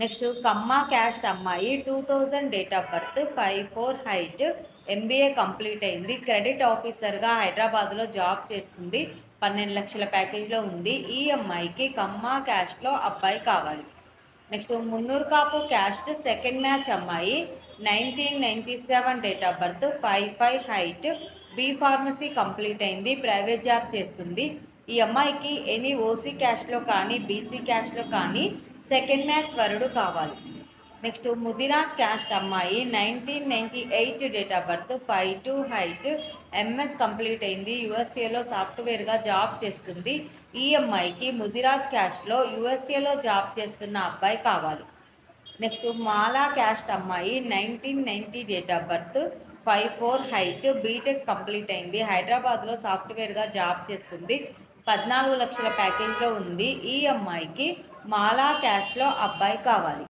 Next Kamma caste అమ్మాయి two thousand date of birth five four height MBA complete అయింది. Credit ఆఫీసర్గా హైదరాబాద్లో job చేస్తుంది. పన్నెండు లక్షల ప్యాకేజ్లో ఉంది. ఈ అమ్మాయికి కమ్మ క్యాస్ట్లో అబ్బాయి కావాలి. Next Munnuru Kapu caste second match అమ్మాయి nineteen ninety seven date of birth five five height B pharmacy complete అయింది. ప్రైవేట్ జాబ్ చేస్తుంది. ఈ అమ్మాయికి ఎనీ ఓసీ క్యాస్ట్లో కానీ బీసీ క్యాస్ట్లో కానీ సెకండ్ మ్యాచ్ వరుడు కావాలి. నెక్స్ట్ ముదిరాజ్ క్యాస్ట్ అమ్మాయి nineteen ninety eight date of birth five two height MS complete అయింది. యుఎస్ఏలో సాఫ్ట్వేర్గా జాబ్ చేస్తుంది. ఈ అమ్మాయికి ముదిరాజ్ క్యాస్ట్లో యుఎస్ఏలో జాబ్ చేస్తున్న అబ్బాయి కావాలి. నెక్స్ట్ మాలా క్యాస్ట్ అమ్మాయి nineteen ninety date of birth five four height BTech complete అయింది. హైదరాబాద్లో సాఫ్ట్వేర్గా జాబ్ చేస్తుంది. పద్నాలుగు లక్షల ప్యాకేజ్లో ఉంది. ఈ అమ్మాయికి మాలా క్యాష్లో అబ్బాయి కావాలి.